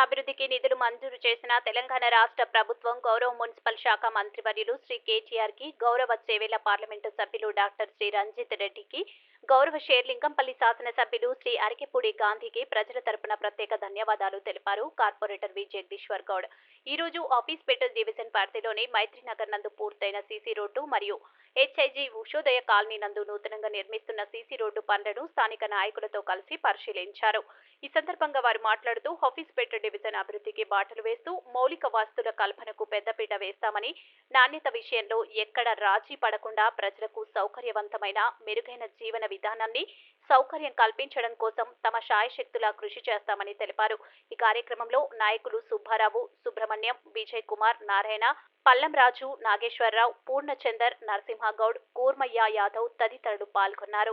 అభివృద్ధికి నిధులు మంజూరు చేసిన తెలంగాణ రాష్ట్ర ప్రభుత్వం గౌరవ మున్సిపల్ శాఖ మంత్రివర్యులు శ్రీ కేటీఆర్కి గౌరవ చేవేళ్ళ పార్లమెంటు సభ్యులు డాక్టర్ శ్రీ రంజిత్ రెడ్డికి గౌరవ షేర్లింగంపల్లి శాసనసభ్యులు శ్రీ అరికెపూడి గాంధీకి ప్రజల తరపున ప్రత్యేక ధన్యవాదాలు తెలిపారు కార్పొరేటర్ వి జగదీశ్వర్ గౌడ్. ఈ రోజు ఆఫీస్ ఆఫీస్పేట డివిజన్ పరిధిలోని మైత్రినగర్ నందు పూర్తయిన సీసీ రోడ్డు మరియు హెచ్ఐజీ ఉషోదయ కాలనీ నందు నూతనంగా నిర్మిస్తున్న సీసీ రోడ్డు పనులను స్థానిక నాయకులతో కలిసి పరిశీలించారు. ఈ సందర్భంగా వారు మాట్లాడుతూ ఆఫీస్ పేట డివిజన్ అభివృద్ధికి బాటలు వేస్తూ మౌలిక వాస్తుల కల్పనకు పెద్దపీట వేస్తామని నాణ్యత విషయంలో ఎక్కడ రాజీ పడకుండా ప్రజలకు సౌకర్యవంతమైన మెరుగైన జీవన విధానాన్ని సౌకర్యం కల్పించడం కోసం తమ శాయశక్తులా కృషి చేస్తామని తెలిపారు. ఈ కార్యక్రమంలో నాయకులు సుబ్బారావు సుబ్రహ్మణ్యం విజయ్ కుమార్ నారాయణ పల్లంరాజు నాగేశ్వరరావు పూర్ణచందర్ నరసింహగౌడ్ కూర్మయ్య యాదవ్ తదితరులు పాల్గొన్నారు.